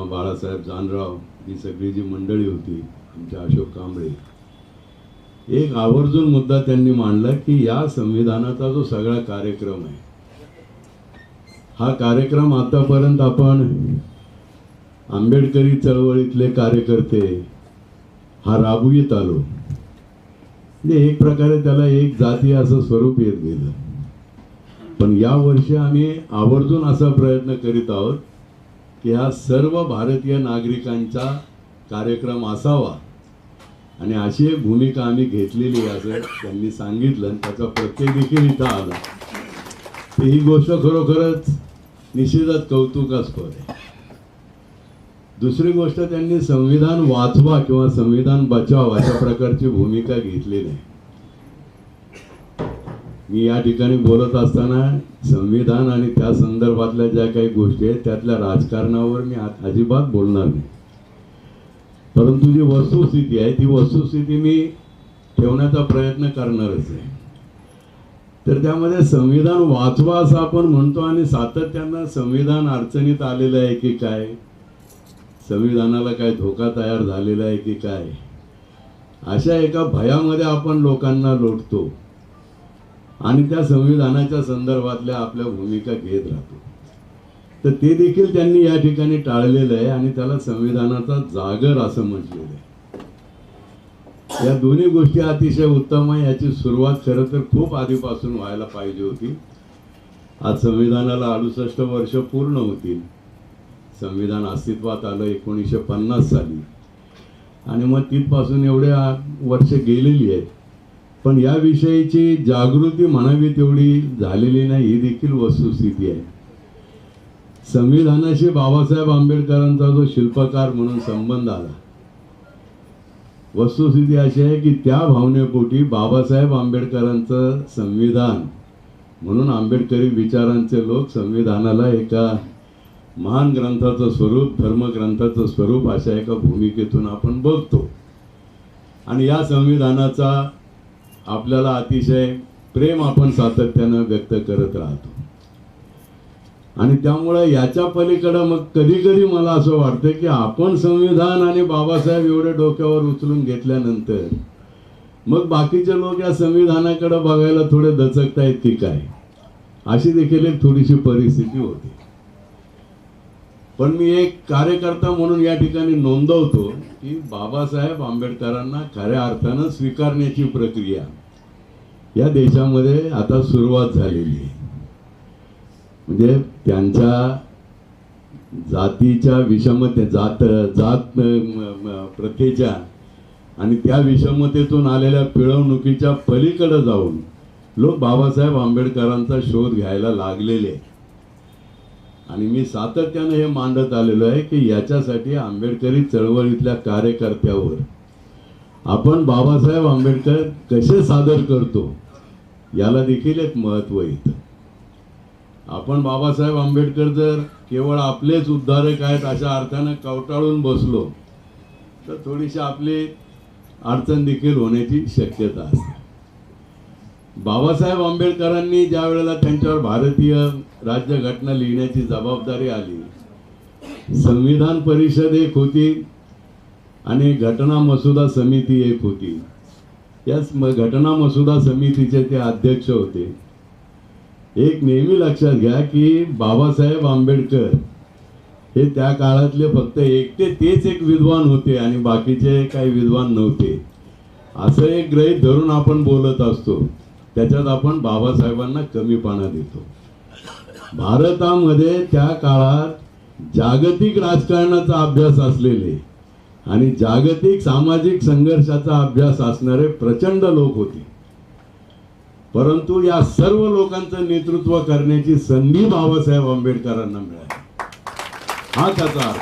किंवा बाळासाहेब जानराव ही सगळी जी मंडळी होती आमच्या अशोक कांबळे एक आवर्जून मुद्दा त्यांनी मांडला की या संविधानाचा जो सगळा कार्यक्रम आहे हा कार्यक्रम आतापर्यंत आपण आंबेडकरी चळवळीतले कार्यकर्ते हा राबवित आलो. म्हणजे एक प्रकारे त्याला एक जाती असं स्वरूप येत गेलं. पण या वर्षी आम्ही आवर्जून असा प्रयत्न करीत आहोत या सर्व भारतीय नागरिकांचा कार्यक्रम असावा. आणि अशी एक भूमिका आम्ही घेतलेली असं त्यांनी सांगितलं आणि त्याचा प्रत्येक देखील इथं आला. तर ही गोष्ट खरोखरच निश्चितच कौतुकास्पद आहे. दुसरी गोष्ट त्यांनी संविधान वाचवा किंवा संविधान बचाव अशा प्रकारची भूमिका घेतली नाही मी या ठिकाणी बोलत असताना संविधान आणि त्या संदर्भातल्या ज्या काही गोष्टी आहेत त्यातल्या राजकारणावर मी अजिबात बोलणार नाही. परंतु जी वस्तुस्थिती आहे ती वस्तुस्थिती मी ठेवण्याचा प्रयत्न करणारच आहे. तर त्यामध्ये संविधान वाचवा असं आपण म्हणतो आणि सातत्यानं संविधान अडचणीत आलेलं आहे की काय? संविधानाला काय धोका तयार झालेला आहे की काय? अशा एका भयामध्ये आपण लोकांना लोटतो. आणि त्या संविधानाच्या संदर्भातल्या आपल्या भूमिका घेत राहतो. तर ते देखील त्यांनी या ठिकाणी टाळलेलं आहे आणि त्याला संविधानाचा जागर असं म्हटलेलं आहे. या दोन्ही गोष्टी अतिशय उत्तम आहे. याची सुरुवात खरं तर खूप आधीपासून व्हायला पाहिजे होती. आज संविधानाला अडुसष्ट वर्ष पूर्ण होतील. संविधान अस्तित्वात आलं एकोणीसशे पन्नास साली. आणि मग तिथपासून एवढे वर्ष गेलेली आहेत. पण याविषयीची जागृती म्हणावी तेवढी झालेली नाही. ही देखील वस्तुस्थिती आहे. संविधानाशी बाबासाहेब आंबेडकरांचा जो शिल्पकार म्हणून संबंध आला वस्तुस्थिती अशी आहे की त्या भावनेपोटी बाबासाहेब आंबेडकरांचं संविधान म्हणून आंबेडकरी विचारांचे लोक संविधानाला एका महान ग्रंथाचं स्वरूप धर्मग्रंथाचं स्वरूप अशा एका भूमिकेतून आपण बघतो. आणि या संविधानाचा आपल्याला अतिशय प्रेम आपण सातत्यानं व्यक्त करत राहतो. आणि त्यामुळे याच्या पलीकडं मग कधी कधी मला असं वाटतं की आपण संविधान आणि बाबासाहेब एवढे डोक्यावर उचलून घेतल्यानंतर मग बाकीचे लोक या संविधानाकडे बघायला थोडे दचकतायत की काय? अशी देखील एक थोडीशी परिस्थिती होती. पण मी एक कार्यकर्ता म्हणून या ठिकाणी नोंदवतो की बाबासाहेब आंबेडकरांना खऱ्या अर्थानं स्वीकारण्याची प्रक्रिया या देशामध्ये आता सुरुवात झालेली आहे. म्हणजे त्यांच्या जातीच्या विषमते जात जात प्रथेच्या आणि त्या विषमतेतून आलेल्या पिळवणुकीच्या पलीकडे जाऊन लोक बाबासाहेब आंबेडकरांचा शोध घ्यायला लागलेले आणि मी सातत्यानं हे मांडत आलेलो आहे की याच्यासाठी आंबेडकरी चळवळीतल्या कार्यकर्त्यावर आपण बाबासाहेब आंबेडकर कसे सादर करतो याला देखील एक महत्त्व येतं. आपण बाबासाहेब आंबेडकर जर केवळ आपलेच उद्धारक आहेत अशा अर्थानं कवटाळून बसलो तर थोडीशी आपली अडचण देखील होण्याची शक्यता असते. बाबासाहेब आंबेडकरांनी ज्या वेळेला त्यांच्यावर भारतीय राज्यघटना लिहिण्याची जबाबदारी आली संविधान परिषद एक होती आणि घटना मसुदा समिती एक होती. त्याच म- घटना मसुदा समितीचे ते अध्यक्ष होते. एक नेहमी लक्षात घ्या की बाबासाहेब आंबेडकर हे त्या काळातले फक्त एकटे तेच एक विद्वान होते आणि बाकीचे काही विद्वान नव्हते. असं एक ग्रहित धरून आपण बोलत असतो. त्याच्यात आपण बाबासाहेबांना कमीपणा देतो. भारतामध्ये त्या काळात जागतिक राजकारणाचा अभ्यास असलेले आणि जागतिक सामाजिक संघर्षाचा अभ्यास असणारे प्रचंड लोक होते. परंतु या सर्व लोकांचं नेतृत्व करण्याची संधी बाबासाहेब आंबेडकरांना मिळाली. हा त्याचा अर्थ.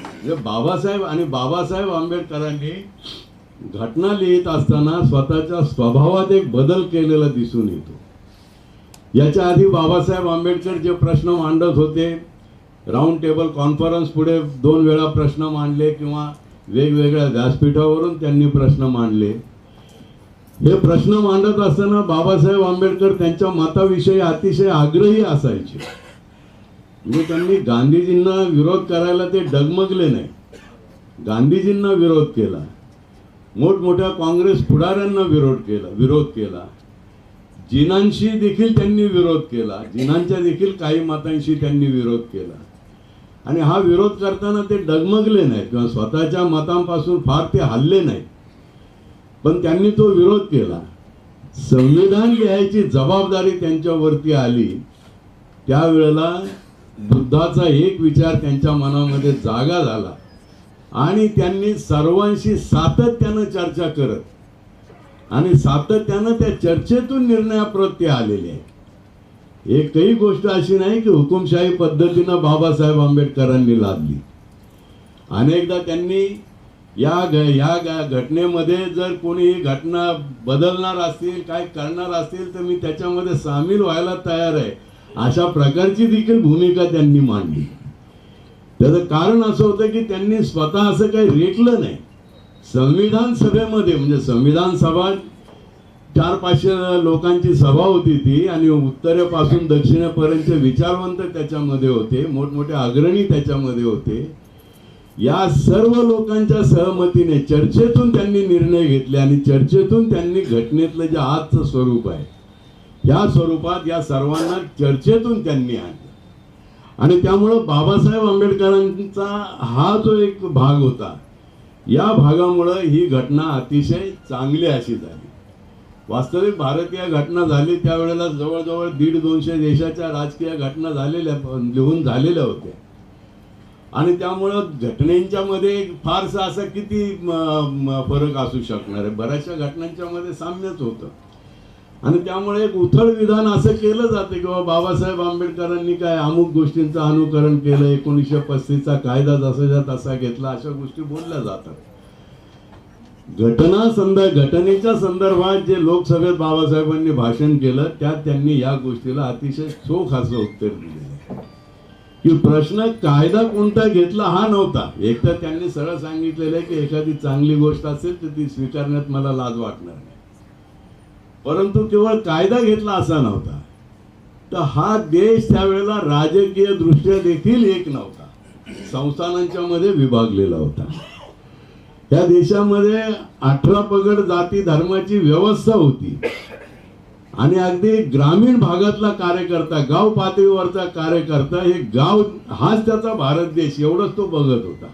म्हणजे बाबासाहेब आणि बाबासाहेब आंबेडकरांनी घटना लिहित असताना स्वतःच्या स्वभावात एक बदल केलेला दिसून येतो. याच्या आधी बाबासाहेब आंबेडकर जे प्रश्न मांडत होते राऊंड टेबल कॉन्फरन्स पुढे दोन वेळा प्रश्न मांडले किंवा वेगवेगळ्या व्यासपीठावरून त्यांनी प्रश्न मांडले. हे प्रश्न मांडत असताना बाबासाहेब आंबेडकर त्यांच्या मताविषयी अतिशय आग्रही असायचे. म्हणजे त्यांनी गांधीजींना विरोध करायला ते डगमगले नाही. गांधीजींना विरोध केला. मोठमोठ्या काँग्रेस पुढाऱ्यांना विरोध केला विरोध केला. जिनांशी देखील त्यांनी विरोध केला. जिनांच्या देखील काही मतांशी त्यांनी विरोध केला. आणि हा विरोध करताना ते डगमगले नाहीत किंवा स्वतःच्या मतांपासून फार ते हल्ले नाहीत. पण त्यांनी तो विरोध केला. संविधान लिहायची जबाबदारी त्यांच्यावरती आली. त्यावेळेला बुद्धाचा एक विचार त्यांच्या मनामध्ये जागा झाला. आणि त्यांनी सर्वांशी सातत्यानं चर्चा करत आणि सातत्यानं त्या चर्चेतून निर्णयाप्रत्ये आलेले आहे एकही गोष्ट अशी नाही की हुकुमशाही पद्धतीनं बाबासाहेब आंबेडकरांनी लादली. अनेकदा त्यांनी या घ- या घटनेमध्ये जर कोणी ही घटना बदलणार असतील काय करणार असतील तर मी त्याच्यामध्ये सामील व्हायला तयार आहे. अशा प्रकारची देखील भूमिका त्यांनी मांडली. त्याचं कारण असं होतं की त्यांनी स्वतः असं काही रेटलं नाही. संविधान सभेमध्ये म्हणजे संविधान सभा चार पाचशे लोकांची सभा होती ती आणि उत्तरेपासून दक्षिणेपर्यंत विचारवंत त्याच्यामध्ये होते मोठमोठे अग्रणी त्याच्यामध्ये होते. या सर्व लोकांच्या सहमतीने चर्चेतून त्यांनी निर्णय घेतले आणि चर्चेतून त्यांनी घटनेतलं जे आजचं स्वरूप आहे या स्वरूपात या सर्वांना चर्चेतून त्यांनी आणलं. आणि त्यामुळं बाबासाहेब आंबेडकरांचा हा जो एक भाग होता या भागामुळं ही घटना अतिशय चांगली अशी झाली. वास्तविक भारतीय घटना झाली त्यावेळेला जवळजवळ दीड दोनशे देशाच्या राजकीय घटना झालेल्या लिहून झालेल्या होत्या. आणि त्यामुळं घटनेच्या मध्ये फारसा असा किती फरक असू शकणार आहे? बऱ्याचशा घटनांच्या मध्ये साम्यच होतं. आणि त्यामुळे एक उथळ विधान असं केलं जातं की बाबा बाबासाहेब आंबेडकरांनी काय अमुक गोष्टींचं अनुकरण केलं एकोणीसशे पस्तीसचा कायदा जसाच्या तसा घेतला अशा गोष्टी बोलल्या जातात. घटना संदर्भ घटनेच्या संदर्भात जे लोकसभेत बाबासाहेबांनी भाषण केलं त्यात त्यांनी या गोष्टीला अतिशय चोख असं उत्तर दिलेलं आहे. की प्रश्न कायदा कोणता घेतला हा नव्हता. एक तर त्यांनी सरळ सांगितलेलं आहे की एखादी चांगली गोष्ट असेल तर ती स्वीकारण्यात मला लाज वाटणार नाही. परंतु केवळ कायदा घेतला असा नव्हता. तर हा देश त्यावेळेला राजकीय दृष्ट्या देखील एक नव्हता. संस्थानांच्या मध्ये विभागलेला होता. त्या देशामध्ये अठरा पगड जाती धर्माची व्यवस्था होती. आणि अगदी ग्रामीण भागातला कार्यकर्ता गाव पातळीवरचा कार्यकर्ता हे गाव हाच त्याचा भारत देश एवढंच तो बघत होता.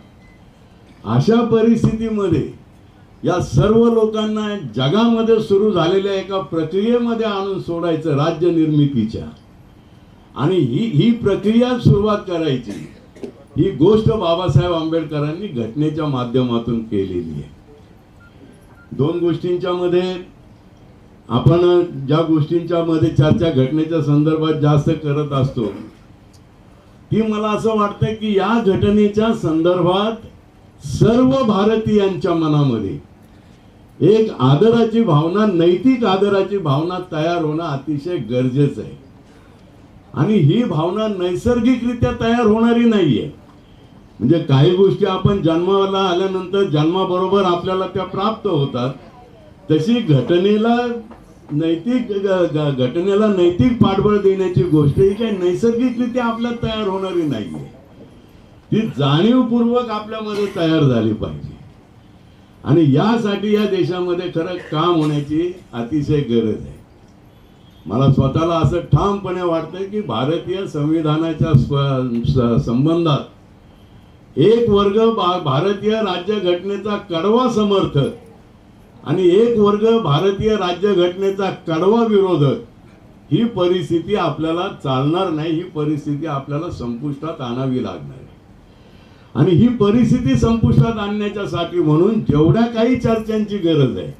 अशा परिस्थितीमध्ये या सर्व लोकांना जगामध्ये सुरू झालेल्या एका प्रक्रियेमध्ये आणून सोडायचं राज्य निर्मितीच्या. आणि ही ही प्रक्रिया सुरुवात करायची. ही गोष्ट बाबासाहेब आंबेडकरांनी घटनेच्या माध्यमातून केलेली आहे. दोन गोष्टींच्या मध्ये आपण ज्या गोष्टींच्या मध्ये चर्चा घटनेच्या संदर्भात जास्त करत असतो ती मला असं वाटतं की या घटनेच्या संदर्भात सर्व भारतीयांच्या मनामध्ये एक आदराची भावना नैतिक आदराची भावना तयार होणं अतिशय गरजेचं आहे. आणि ही भावना नैसर्गिकरित्या तयार होणारी नाहीये. म्हणजे काही गोष्टी आपण जन्माला आल्यानंतर जन्माबरोबर आपल्याला त्या प्राप्त होतात. तशी घटनेला नैतिक घटनेला नैतिक पाठबळ देण्याची गोष्ट ही काही नैसर्गिकरित्या आपल्यात तयार होणारी नाहीये. ती जाणीवपूर्वक आपल्यामध्ये तयार झाली पाहिजे. आणि यासाठी या देशामध्ये खरं काम होण्याची अतिशय गरज आहे. मला स्वतःला असं ठामपणे वाटतं की भारतीय संविधानाच्या स्व- संबंधात एक वर्ग भारतीय राज्यघटनेचा कडवा समर्थक आणि एक वर्ग भारतीय राज्यघटनेचा कडवा विरोधक ही परिस्थिती आपल्याला चालणार नाही ही परिस्थिती आपल्याला संपुष्टात आणावी लागणार. आहे आणि ही परिस्थिती संपुष्टात आणण्याच्यासाठी म्हणून जेवढ्या काही चर्चांची गरज आहे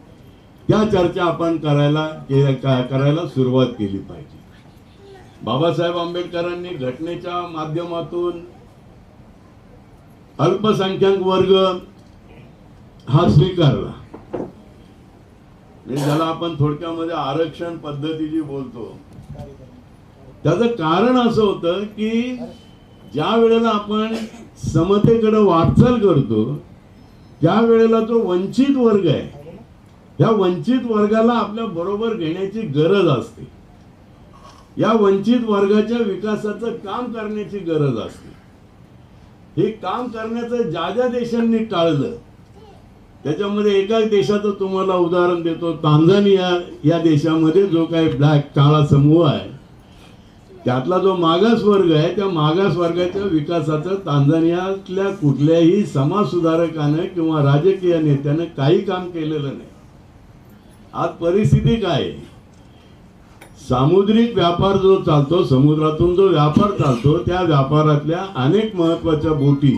त्या चर्चा आपण करायला के- करायला सुरुवात केली पाहिजे. बाबासाहेब आंबेडकरांनी घटनेच्या माध्यमातून अल्पसंख्याक वर्ग हा स्वीकारला. म्हणजे ज्याला आपण थोडक्यामध्ये आरक्षण पद्धती जी बोलतो. त्याचं कारण असं होतं की ज्या वेळेला आपण समतेकडे वाटचाल करतो त्या वेळेला जो वंचित वर्ग आहे. या वंचित वर्गाला आपल्या बरोबर घेण्याची गरज असते. या वंचित वर्गाच्या विकासाचं काम करण्याची गरज असते. हे काम करण्याचं ज्या ज्या देशांनी टाळलं त्याच्यामध्ये एका देशाचं तुम्हाला उदाहरण देतो तांझानिया या देशामध्ये जो काही ब्लॅक काळा समूह आहे त्यातला जो मागास वर्ग आहे त्या मागास वर्गाच्या विकासाचं तांझानियातल्या कुठल्याही समाजसुधारकानं किंवा राजकीय नेत्यानं काही काम केलेलं नाही आज परिस्थिती काय आहे? सामुद्रिक व्यापार जो चालतो समुद्रातून जो व्यापार चालतो त्या व्यापारातल्या अनेक महत्त्वाच्या बोटी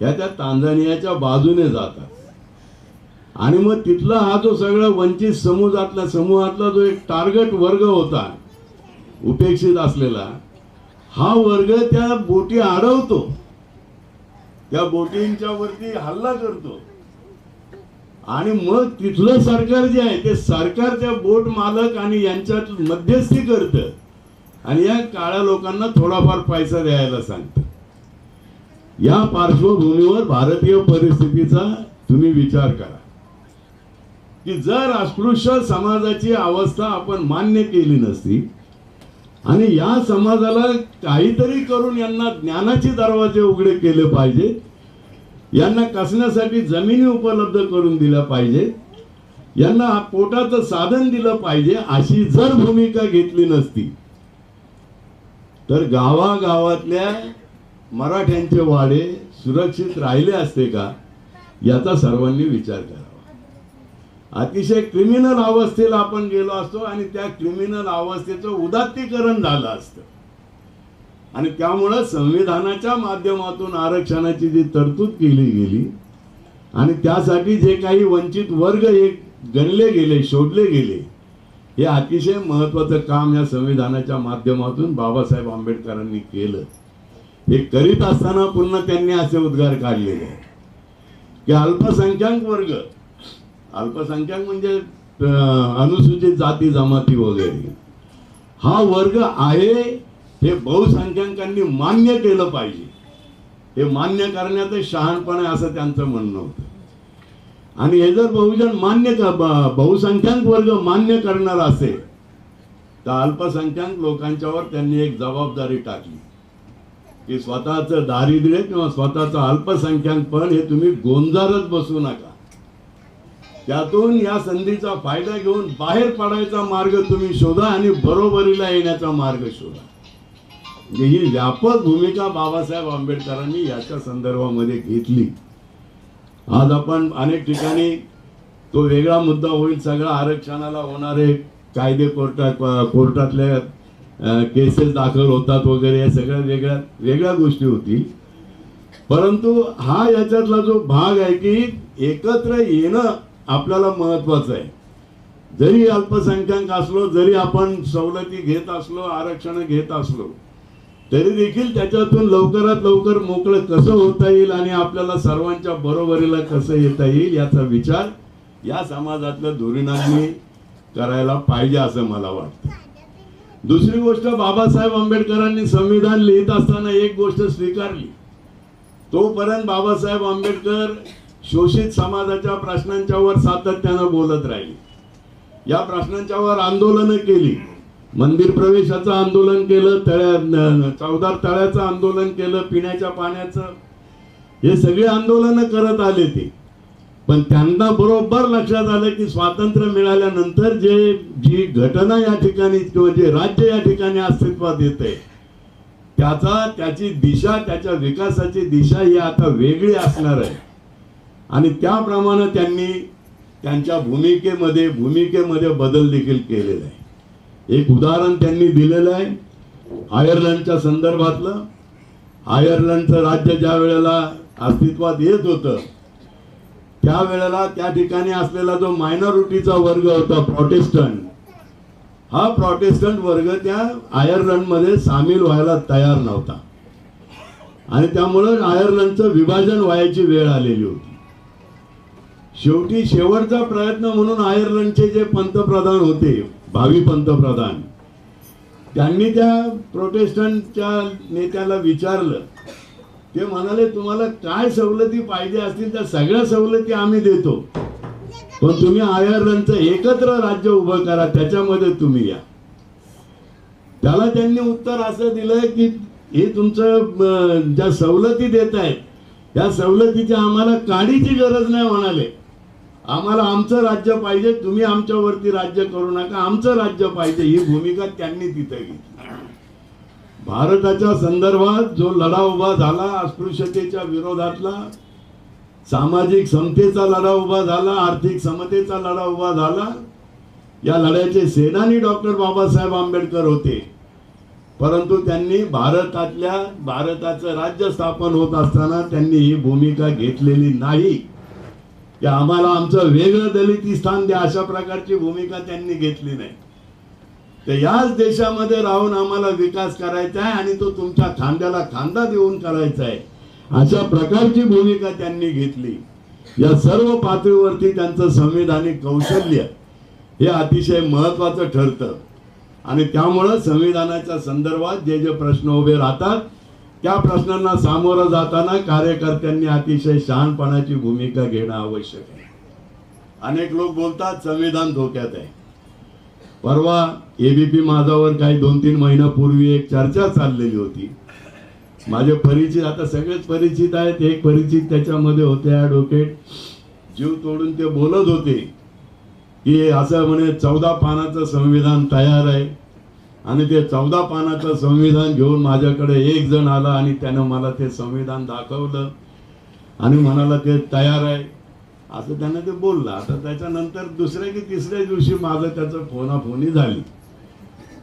ह्या त्या तांझानियाच्या बाजूने जातात. आणि मग तिथला हा जो सगळा वंचित समुदातल्या समूहातला जो एक टार्गेट वर्ग होता उपेक्षित असलेला हा वर्ग त्या बोटी अडवतो त्या बोटींच्या वरती हल्ला करतो. आणि मग तिथलं सरकार जे आहे ते सरकारच्या बोट मालक आणि यांच्यात मध्यस्थी करतं. आणि या काळ्या लोकांना थोडाफार पैसा द्यायला सांगतं. या पार्श्वभूमीवर भारतीय परिस्थितीचा तुम्ही विचार करा. की जर अस्पृश्य समाजाची अवस्था आपण मान्य केली नसती आणि या समाजाला काहीतरी करून यांना ज्ञानाचे दरवाजे उघडे केले पाहिजे यांना कसण्यासाठी जमिनी उपलब्ध करून दिल्या पाहिजे. यांना पोटाचं साधन दिलं पाहिजे अशी जर भूमिका घेतली नसती तर गावागावातल्या मराठ्यांचे वाडे सुरक्षित राहिले असते का याचा सर्वांनी विचार करावा. अतिशय क्रिमिनल अवस्थेला आपण गेलो असतो आणि त्या क्रिमिनल अवस्थेचं उदात्तीकरण झालं असतं. आणि त्यामुळं संविधानाच्या माध्यमातून आरक्षणाची जी तरतूद केली गेली आणि त्यासाठी जे काही वंचित वर्ग हे गणले गेले शोधले गेले हे अतिशय महत्वाचं काम या संविधानाच्या माध्यमातून बाबासाहेब आंबेडकरांनी केलं. हे करीत असताना पुन्हा त्यांनी असे उद्गार काढलेले की अल्पसंख्याक वर्ग अल्पसंख्याक म्हणजे अनुसूचित जाती जमाती वगैरे हा वर्ग आहे हे बहुसंख्याकांनी मान्य केलं पाहिजे. हे मान्य करण्याचं शहाणपण आहे असं त्यांचं म्हणणं होतं. आणि हे जर बहुजन मान्य बहुसंख्याक वर्ग मान्य करणार असेल तर अल्पसंख्याक लोकांच्यावर त्यांनी एक जबाबदारी टाकली. की स्वतःचं दारिद्र्य किंवा स्वतःचं अल्पसंख्याकपण हे तुम्ही गोंजारच बसू नका. त्यातून या संधीचा फायदा घेऊन बाहेर पडायचा मार्ग तुम्ही शोधा आणि बरोबरीला येण्याचा मार्ग शोधा. म्हणजे ही व्यापक भूमिका बाबासाहेब आंबेडकरांनी याच्या संदर्भामध्ये घेतली. आज आपण अनेक ठिकाणी तो वेगळा मुद्दा होईल सगळा आरक्षणाला होणारे कायदे कोर्टात कोर्टातल्या केसेस दाखल होतात वगैरे या सगळ्या वेगळ्या वेगळ्या गोष्टी होतील परंतु हा याच्यातला जो भाग आहे की एकत्र येणं आपल्याला महत्वाचं आहे. जरी अल्पसंख्याक असलो जरी आपण सवलती घेत असलो आरक्षण घेत असलो तरी देखील त्याच्यातून लवकरात लवकर मोकळं कसं होता येईल आणि आपल्याला सर्वांच्या बरोबरीला कसं येता येईल याचा विचार या समाजातल्या धोरणांनी करायला पाहिजे असं मला वाटतं. दुसरी गोष्ट बाबासाहेब आंबेडकरांनी संविधान लिहित असताना एक गोष्ट स्वीकारली. तोपर्यंत बाबासाहेब आंबेडकर शोषित समाजाच्या प्रश्नांच्यावर सातत्यानं बोलत राहिले. या प्रश्नांच्या वर आंदोलनं केली. मंदिर प्रवेशाचं आंदोलन केलं तळ्या चौदार तळ्याचं आंदोलन केलं पिण्याच्या पाण्याचं. हे सगळे आंदोलनं करत आले ते. पण त्यांना बरोबर लक्षात आलं की स्वातंत्र्य मिळाल्यानंतर जे जी घटना या ठिकाणी किंवा जे राज्य या ठिकाणी अस्तित्वात येते त्याचा त्याची दिशा त्याच्या विकासाची दिशा ही आता वेगळी असणार आहे. आणि त्याप्रमाणे त्यांनी त्यांच्या भूमिकेमध्ये भूमिकेमध्ये बदल देखील केलेला आहे. एक उदाहरण त्यांनी दिलेलं आहे. आयर्लंडच्या संदर्भातलं. आयर्लंडचं राज्य ज्या वेळेला अस्तित्वात येत होतं त्यावेळेला त्या ठिकाणी असलेला जो मायनॉरिटीचा वर्ग होता प्रोटेस्टंट हा प्रोटेस्टंट वर्ग त्या आयर्लंडमध्ये सामील व्हायला तयार नव्हता. आणि त्यामुळं आयर्लंडचं विभाजन व्हायची वेळ आलेली होती. शेवटी शेवटचा प्रयत्न म्हणून आयर्लंडचे जे पंतप्रधान होते भावी पंतप्रधान. त्यांनी त्या प्रोटेस्टंटच्या नेत्याला विचारलं. ते म्हणाले तुम्हाला काय सवलती पाहिजे असतील त्या सगळ्या सवलती आम्ही देतो. पण तुम्ही आयर्लंडचं एकत्र राज्य उभं करा त्याच्यामध्ये तुम्ही या. त्याला त्यांनी उत्तर असं दिलं की हे तुमचं ज्या सवलती देत आहेत त्या सवलतीच्या आम्हाला काढीची गरज नाही म्हणाले. आम्हाला आमचं राज्य पाहिजे तुम्ही आमच्यावरती राज्य करू नका आमचं राज्य पाहिजे ही भूमिका त्यांनी तिथे घेतली. भारताच्या संदर्भात जो लढा उभा झाला अस्पृश्यतेच्या विरोधातला सामाजिक समतेचा लढा उभा झाला आर्थिक समतेचा लढा उभा झाला या लढ्याचे सेनानी डॉक्टर बाबासाहेब आंबेडकर होते. परंतु त्यांनी भारतातल्या भारताचं राज्य स्थापन होत असताना त्यांनी ही भूमिका घेतलेली नाही. की आम्हाला आमचं वेगळं दलिती स्थान द्या अशा प्रकारची भूमिका त्यांनी घेतली नाही. तर याच देशामध्ये राहून आम्हाला विकास करायचा आहे आणि तो तुमच्या खांद्याला खांदा देऊन करायचा आहे. अशा प्रकारची भूमिका त्यांनी घेतली. या सर्व पातळीवरती त्यांचं संविधानिक कौशल्य हे अतिशय महत्वाचं ठरतं. आणि त्यामुळं संविधानाच्या संदर्भात जे जे प्रश्न उभे राहतात त्या प्रश्नांना सामोरं जाताना कार्यकर्त्यांनी अतिशय शहाणपणाची भूमिका घेणं आवश्यक आहे. अनेक लोक बोलतात संविधान धोक्यात आहे. परवा एबीपी माझावर काही दोन तीन महिन्यापूर्वी एक चर्चा चाललेली होती. माझे परिचित आता सगळेच परिचित आहेत. एक परिचित त्याच्यामध्ये होते ॲडव्होकेट जीव तोडून ते बोलत होते की असं म्हणे चौदा पानाचं संविधान तयार आहे. आणि ते चौदा पानाचं संविधान घेऊन माझ्याकडे एक जण आला आणि त्यानं मला ते संविधान दाखवलं. आणि म्हणाला ते तयार आहे. असं त्यानं ते बोललं. आता त्याच्यानंतर दुसऱ्या की तिसऱ्या दिवशी माझं त्याचं फोनाफोनी झाली.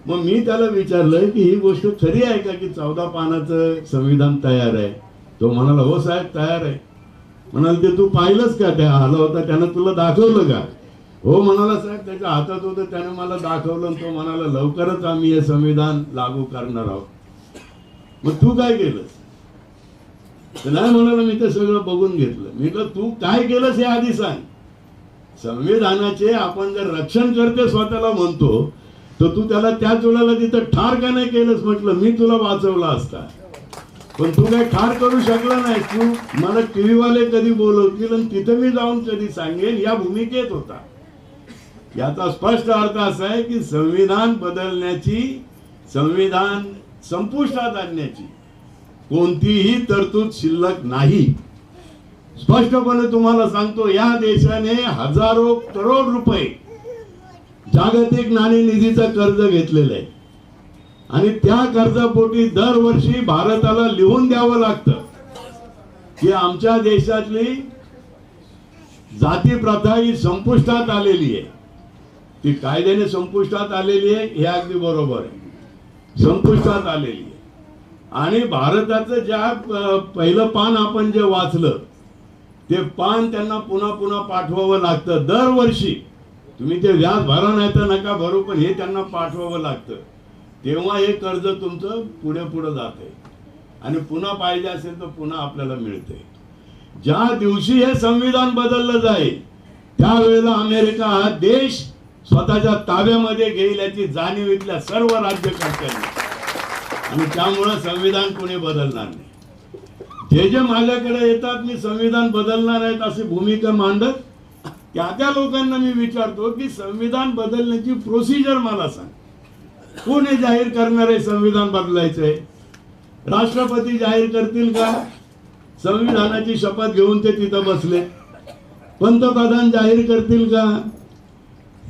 मग मी त्याला विचारलं की ही गोष्ट खरी आहे का की चौदा पानाचं संविधान तयार आहे? तो म्हणाला हो साहेब तयार आहे. म्हणाल ते तू पाहिलंच का? त्या आला होता त्यानं तुला दाखवलं का? हो म्हणाला साहेब त्याच्या हातात होतं त्याने मला दाखवलं तो म्हणाला लवकरच आम्ही हे संविधान लागू करणार आहोत. मग तू काय केलंस? नाही म्हणाला मी ते सगळं बघून घेतलं. मी तर तू काय केलंस हे आधी सांग. संविधानाचे आपण जर रक्षण करते स्वतःला म्हणतो तर तू त्याला त्याच वेळेला तिथं ठार का नाही केलंस? म्हटलं मी तुला वाचवला असता. पण तू काय ठार करू शकला नाही तू? मला टीव्ही वाले कधी बोलवतील आणि तिथं मी जाऊन कधी सांगेन? या भूमिकेत होता. याचा स्पष्ट अर्थ असा आहे की संविधान बदलण्याची संविधान संपुष्टात आणण्याची कोणतीही तरतूद शिल्लक नाही. स्पष्टपणे तुम्हाला सांगतो या देशाने हजारो करोड रुपये जागतिक नाणेनिधीचं कर्ज घेतलेलं आहे. आणि त्या कर्जापोटी दरवर्षी भारताला लिहून द्यावं लागतं की आमच्या देशातली जाती प्रथा ही संपुष्टात आलेली आहे. ती कायद्याने संपुष्टात आलेली आहे हे अगदी बरोबर आहे. संपुष्टात आलेली आहे. आणि भारताचं ज्या पहिलं पान आपण जे वाचलं ते पान त्यांना पुन्हा पुन्हा पाठवावं लागतं. दरवर्षी तुम्ही ते व्याज भरा नाही तर नका भरू पण हे त्यांना पाठवावं लागतं. तेव्हा हे कर्ज तुमचं पुढे पुढे जाते आणि पुन्हा पाहिजे असेल तर पुन्हा आपल्याला मिळते ज्या दिवशी हे संविधान बदललं जाईल त्यावेळेला अमेरिका हा देश स्वतःच्या ताब्यामध्ये घेईल याची जाणीव इथल्या सर्व राज्यकर्त्यांनी. आणि त्यामुळं संविधान कोणी बदलणार नाही. जे जे माझ्याकडे येतात मी संविधान बदलणार आहेत अशी भूमिका मांडत त्या त्या लोकांना मी विचारतो की संविधान बदलण्याची प्रोसिजर मला सांग. कोण हे जाहीर करणार आहे संविधान बदलायचंय राष्ट्रपती जाहीर करतील का? संविधानाची शपथ घेऊन ते तिथं बसले. पंतप्रधान जाहीर करतील का?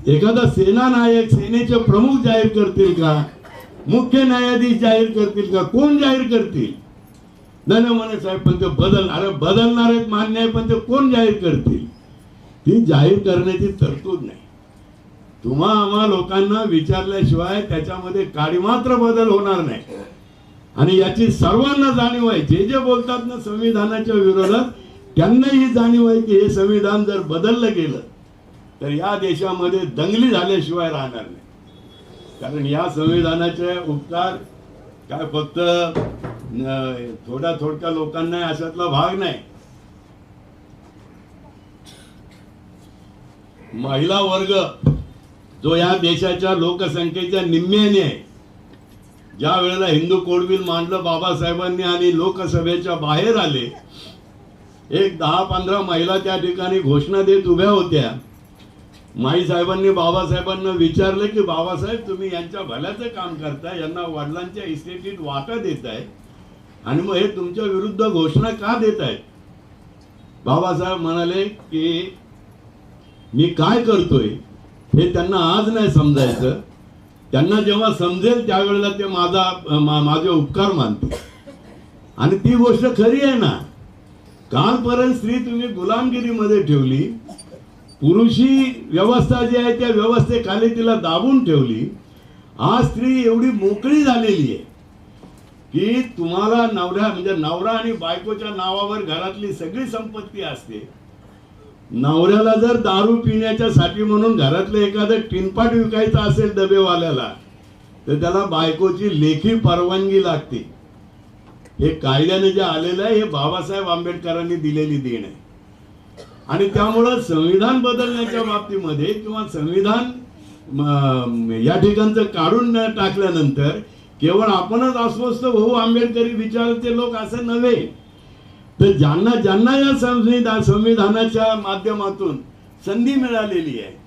एखादा सेना नायक सेनेचे प्रमुख जाहीर करतील का? मुख्य न्यायाधीश जाहीर करतील का? कोण जाहीर करतील? नाही नाही म्हणे साहेब पण ते बदल अरे बदलणार आहेत मान्य आहे पण ते कोण जाहीर करतील? ती जाहीर करण्याची तरतूद नाही. तुम्हा आम्हा लोकांना विचारल्याशिवाय त्याच्यामध्ये काडीमात्र बदल होणार नाही. आणि याची सर्वांना जाणीव आहे. जे जे बोलतात ना संविधानाच्या विरोधात त्यांना ही जाणीव आहे की हे संविधान जर बदललं गेलं तर या देशामध्ये दंगली झाल्याशिवाय राहणार नाही. कारण या संविधानाचे उपकार काय फक्त थोड्या थोडक्या लोकांना अशातला भाग नाही. महिला वर्ग जो या देशाच्या लोकसंख्येच्या निम्म्याने आहे ज्या वेळेला हिंदू कोड बिल मांडलं बाबासाहेबांनी आणि लोकसभेच्या बाहेर आले एक दहा पंधरा महिला त्या ठिकाणी घोषणा देत उभ्या होत्या माईसाहेबांनी बाबासाहेबांना विचारलं की बाबासाहेब तुम्ही यांच्या भल्याचं काम करताय यांना वडिलांच्या इस्टेटीत वाटा देताय आणि मग हे तुमच्या विरुद्ध घोषणा का देत आहेत बाबासाहेब म्हणाले की मी काय करतोय हे त्यांना आज नाही समजायचं. त्यांना जेव्हा समजेल त्यावेळेला ते माझा मा- माझे उपकार मानतील. आणि ती गोष्ट खरी आहे ना. कालपर्यंत स्त्री तुम्ही गुलामगिरीमध्ये ठेवली पुरुषी व्यवस्था जी आहे त्या व्यवस्थेखाली तिला दाबून ठेवली. आज स्त्री एवढी मोकळी झालेली आहे की तुम्हाला नवऱ्या म्हणजे नवरा आणि बायकोच्या नावावर घरातली सगळी संपत्ती असते. नवऱ्याला जर दारू पिण्याच्या साठी म्हणून घरातलं एखादं टिनपाट विकायचं असेल डबेवाल्याला तर त्याला बायकोची लेखी परवानगी लागते. हे कायद्याने जे आलेलं आहे हे बाबासाहेब आंबेडकरांनी दिलेली देण आहे. आणि त्यामुळं संविधान बदलण्याच्या बाबतीमध्ये किंवा संविधान या ठिकाणचं काढून टाकल्यानंतर केवळ आपणच अस्वस्थ होऊ आंबेडकरी विचाराचे लोक असं नव्हे तर ज्यांना ज्यांना या संविधान संविधानाच्या माध्यमातून संधी मिळालेली आहे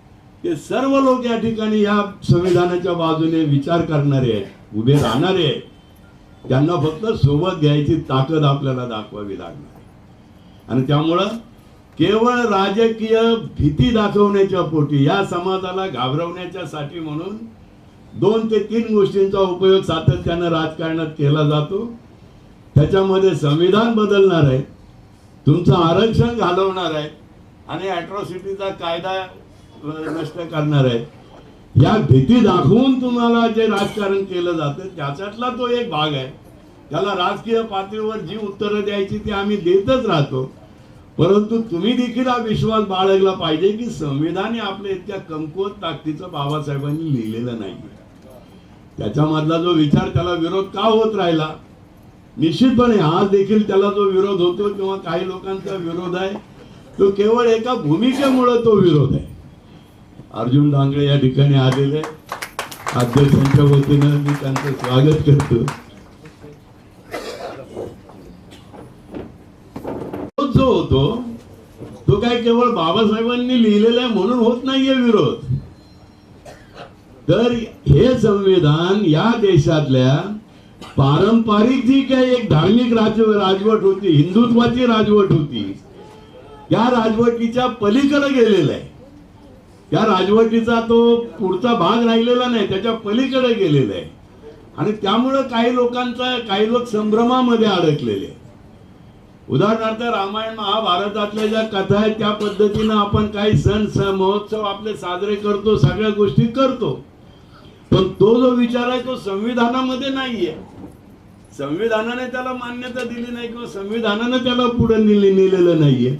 ते सर्व लोक या ठिकाणी या संविधानाच्या बाजूने विचार करणारे आहेत उभे राहणारे आहेत त्यांना फक्त सोबत घ्यायची ताकद आपल्याला दाखवावी लागणार आहे. आणि त्यामुळं केवळ राजकीय भीती दाखवण्याच्या पोटी या समाजाला घाबरवण्याच्या साठी म्हणून दोन ते तीन गोष्टींचा उपयोग सातत्यानं राजकारणात केला जातो. त्याच्यामध्ये संविधान बदलणार आहे तुमचं आरक्षण घालवणार आहे आणि ॲट्रॉसिटीचा कायदा नष्ट करणार आहे. या भीती दाखवून तुम्हाला जे राजकारण केलं जातं त्याच्यातला तो एक भाग आहे. त्याला राजकीय पातळीवर जी उत्तरं द्यायची ती आम्ही देतच राहतो. परंतु तुम्ही देखील हा विश्वास बाळगला पाहिजे की संविधान हे आपल्या इतक्या कमकुवत ताकदीचं बाबासाहेबांनी लिहिलेलं नाही त्याच्यामधला जो विचार त्याला विरोध का होत राहिला? निश्चितपणे आज देखील त्याला जो विरोध होतो किंवा काही लोकांचा विरोध आहे तो केवळ एका भूमिकेमुळे तो विरोध आहे. अर्जुन डांगळे या ठिकाणी आलेले अध्यक्षांच्या वतीनं मी त्यांचं स्वागत करतो विरोध जो होतो तो काय केवळ बाबासाहेबांनी लिहिलेला आहे म्हणून होत नाहीये विरोध. तर हे संविधान या देशातल्या पारंपरिक जी काही एक धार्मिक राज राजवट होती हिंदुत्वाची राजवट होती त्या राजवटीच्या पलीकडे गेलेलं आहे. त्या राजवटीचा तो पुढचा भाग राहिलेला नाही त्याच्या पलीकडे गेलेला आहे. आणि त्यामुळं काही लोकांचा काही लोक संभ्रमामध्ये अडकलेले आहे उदाहरणार्थ रामायण महाभारतातल्या ज्या कथा आहेत त्या पद्धतीनं आपण काही सण स महोत्सव आपले साजरे करतो सगळ्या गोष्टी करतो. पण तो जो विचार आहे तो संविधानामध्ये नाहीये. संविधानाने त्याला मान्यता दिली नाही किंवा संविधानाने त्याला पुढे नेले नेलेलं नाहीये.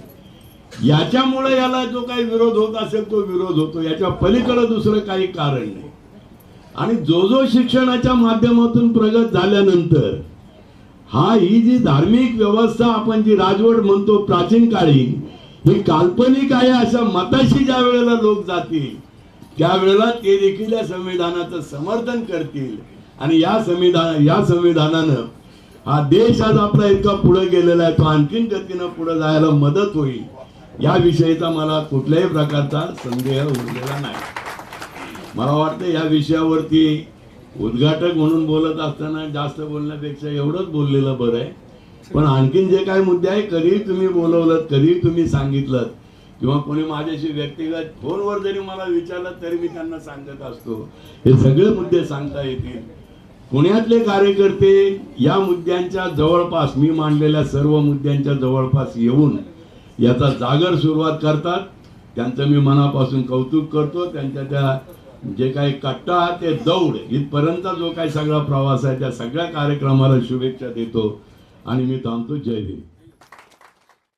याच्यामुळे याला जो काही विरोध होत असेल तो विरोध होतो. याच्या पलीकडे दुसरं काही कारण नाही. आणि जो जो शिक्षणाच्या माध्यमातून प्रगत झाल्यानंतर हा ही जी धार्मिक व्यवस्था आपण जी राजवट म्हणतो प्राचीन काळी ही काल्पनिक आहे अशा मताशी ज्या वेळेला लोक जातील त्यावेळेला ते देखील या संविधानाचं समर्थन करतील. आणि या संविधान या संविधानानं हा देश आज आपला इतका पुढे गेलेला आहे तो आणखीन गतीनं पुढे जायला मदत होईल या विषयीचा मला कुठल्याही प्रकारचा संदेह उरलेला नाही. मला वाटतं या विषयावरती उद्घाटक म्हणून बोलत असताना जास्त बोलण्यापेक्षा एवढंच बोललेलं बरं आहे. पण आणखीन जे काही मुद्दे आहे कधीही तुम्ही बोलवलं कधीही तुम्ही सांगितलं किंवा कोणी माझ्याशी व्यक्तिगत फोनवर जरी मला विचारलं तरी मी त्यांना सांगत असतो. हे सगळे मुद्दे सांगता येतील. पुण्यातले कार्यकर्ते या मुद्द्यांच्या जवळपास मी मांडलेल्या सर्व मुद्द्यांच्या जवळपास येऊन याचा जागर सुरुवात करतात. त्यांचं मी मनापासून कौतुक करतो. त्यांच्या त्या जे काही कट्टा ते दौड इथपर्यंत जो काही सगळा प्रवास आहे त्या सगळ्या कार्यक्रमाला शुभेच्छा देतो. आणि मी थांबतो. जय हिंद.